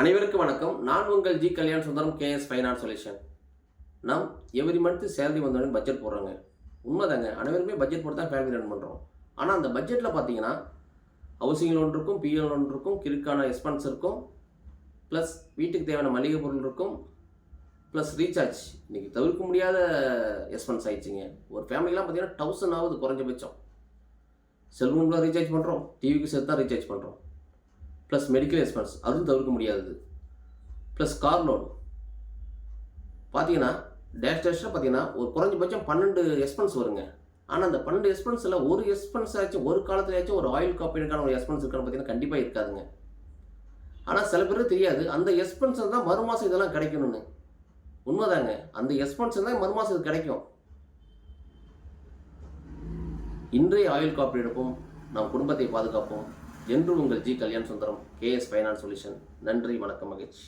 அனைவருக்கும் வணக்கம். நான் உங்கள் G Kalyan Sundaram KS finance solution. நாம் எவ்ரி மந்த் சேலரி வந்தோடனே பட்ஜெட் போடுறாங்க. உண்மைதாங்க. அனைவருமே பட்ஜெட் போட்டு தான் ஃபேமிலி ரன் பண்ணுறோம் ஆனால் அந்த பட்ஜெட்டில் பார்த்தீங்கன்னா ஹவுசிங் லோன் இருக்கும் பிஎல் லோன் இருக்கும் கிறுக்கான எக்ஸ்பென்ஸ் இருக்கும் ப்ளஸ் வீட்டுக்கு தேவையான மளிகை பொருள் இருக்கும் ப்ளஸ் ரீசார்ஜ் இன்றைக்கி தவிர்க்க முடியாத எக்ஸ்பென்ஸ் ஆயிடுச்சுங்க. ஒரு ஃபேமிலிலாம் பார்த்தீங்கன்னா தௌசண்ட் ஆகுது குறைஞ்சபட்சம். செல்ஃபோனில் ரீசார்ஜ் பண்ணுறோம் டிவிக்கு சேர்த்து தான் ரீசார்ஜ் பண்ணுறோம் ப்ளஸ் மெடிக்கல் எக்ஸ்பென்ஸ் அதுவும் தவிர்க்க முடியாதது. ப்ளஸ் கார் லோன் பார்த்தீங்கன்னா டேஷ் டேஷில் பார்த்தீங்கன்னா ஒரு குறைஞ்சபட்சம் பன்னெண்டு எக்ஸ்பென்ஸ் வருங்க. ஆனால் அந்த பன்னெண்டு எக்ஸ்பென்ஸில் ஒரு எக்ஸ்பென்ஸ் ஆச்சும் ஒரு காலத்துலயாச்சும் ஒரு ஆயில் காப்பீடுக்கான ஒரு எக்ஸ்பென்ஸ் இருக்கான்னு பார்த்தீங்கன்னா கண்டிப்பாக இருக்காதுங்க. ஆனால் சில பேருக்கு தெரியாது அந்த எக்ஸ்பென்ஸ் தான் மறுமாதம் இதெல்லாம் கிடைக்கணும்னு. உண்மைதாங்க. அந்த எக்ஸ்பென்ஸ் தான் மறுமாதம் இது கிடைக்கும். இன்றைய ஆயில் காப்பீடு எடுப்போம் நம் குடும்பத்தை பாதுகாப்போம். என்று உங்கள் G Kalyan Sundaram KS finance solution. நன்றி வணக்கம் மகிழ்ச்சி.